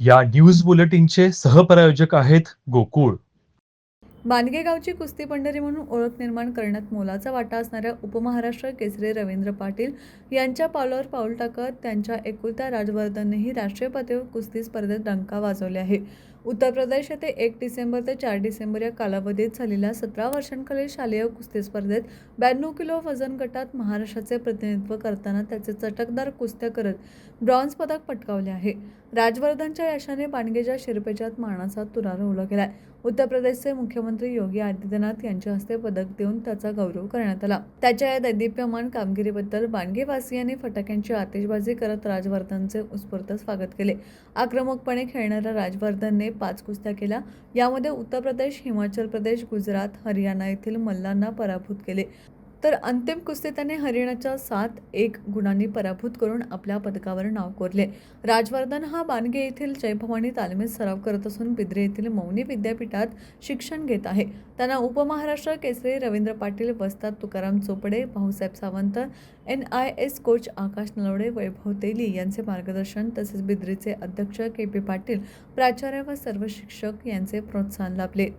या न्यूज बुलेटिनचे सहप्रायोजक आहेत गोकुळ. बांदगेगावची कुस्ती पंढरी म्हणून ओळख निर्माण करण्यात मोलाचा वाटा असणाऱ्या उपमहाराष्ट्र केसरी रवींद्र पाटील यांच्या पावलावर पाऊल टाकत त्यांच्या एकुलत्या राजवर्धननेही राष्ट्रीय पातळीवर कुस्ती स्पर्धेत डंका वाजवले आहे. उत्तर प्रदेश येथे एक डिसेंबर ते चार डिसेंबर या कालावधीत झालेल्या सतरा वर्षांखालील शालेय कुस्ती स्पर्धेत ब्याण्णव किलो वजन गटात महाराष्ट्राचे प्रतिनिधित्व करताना त्याचे चटकदार कुस्त्या करत ब्रॉन्झ पदक पटकावले आहे. राजवर्धनच्या यशाने बाणगेच्या शिरपेच्यात मानाचा तुरा रोवला गेलाय. उत्तर प्रदेशचे मुख्यमंत्री योगी आदित्यनाथ यांच्या हस्ते पदक देऊन त्याचा गौरव करण्यात आला. त्याच्या या दैदिप्यमान कामगिरीबद्दल बाणगेवासियांनी फटाक्यांची आतिषबाजी करत राजवर्धनचे उत्स्फूर्त स्वागत केले. आक्रमकपणे खेळणाऱ्या राजवर्धनने पाच कुस्त्या केल्या. यामध्ये उत्तर प्रदेश हिमाचल प्रदेश गुजरात हरियाणा येथील मल्लांना पराभूत केले. तर अंतिम कुस्ती त्याने हरियाणाच्या सात एक गुणांनी पराभूत करून आपल्या पदकावर नाव कोरले. राजवर्धन हा बानगे येथील जयभवानी तालमीत सराव करत असून बिद्रे येथील मौनी विद्यापीठात शिक्षण घेत आहे. त्यांना उपमहाराष्ट्र केसरी रवींद्र पाटील वस्ताद Tukaram Chopde Bhausaheb Sawant N I S coach Akash Nalawade Vaibhav Teli यांचे मार्गदर्शन तसेच बिद्रीचे अध्यक्ष के पी पाटील प्राचार्य व सर्व शिक्षक यांचे प्रोत्साहन लाभले.